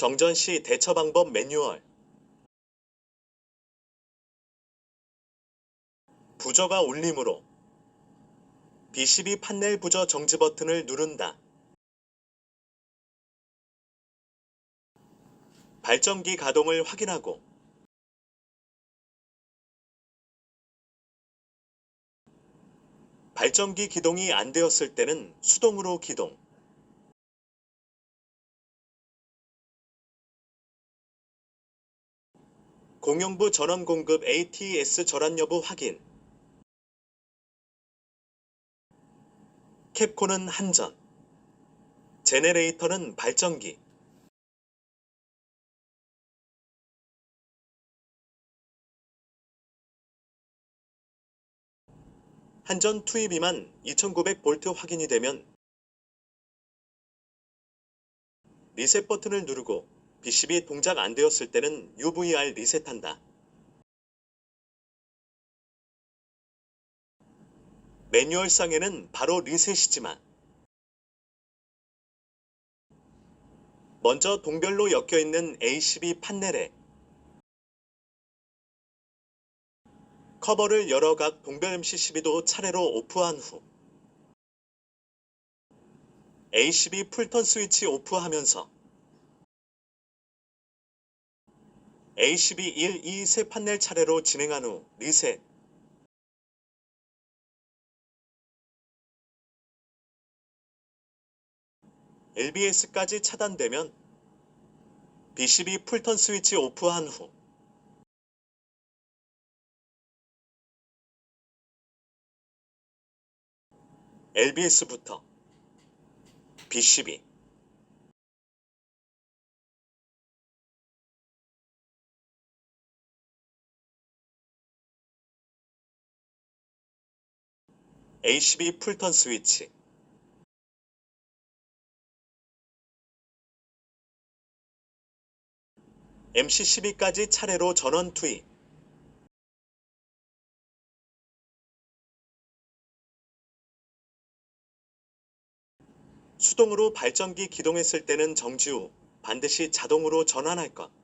정전 시 대처 방법 매뉴얼. 부저가 울림으로. B12 판넬 부저 정지 버튼을 누른다. 발전기 가동을 확인하고. 발전기 기동이 안 되었을 때는 수동으로 기동 공용부 전원 공급 ATS 절환 여부 확인. 캡콘은 한전. 제네레이터는 발전기. 한전 투입이만 2900V 확인이 되면 리셋 버튼을 누르고 BCB 동작 안 되었을 때는 UVR 리셋한다. 매뉴얼상에는 바로 리셋이지만 먼저 동별로 엮여 있는 ACB 판넬에 커버를 여러 각 동별 MC12도 차례로 오프한 후 ACB 풀턴 스위치 오프하면서 ACB 1, 2, 세 판넬 차례로 진행한 후 리셋. LBS까지 차단되면 BCB 풀턴 스위치 오프한 후 LBS부터 BCB ACB 풀턴 스위치 MC12까지 차례로 전원 투입 수동으로 발전기 기동했을 때는 정지 후 반드시 자동으로 전환할 것.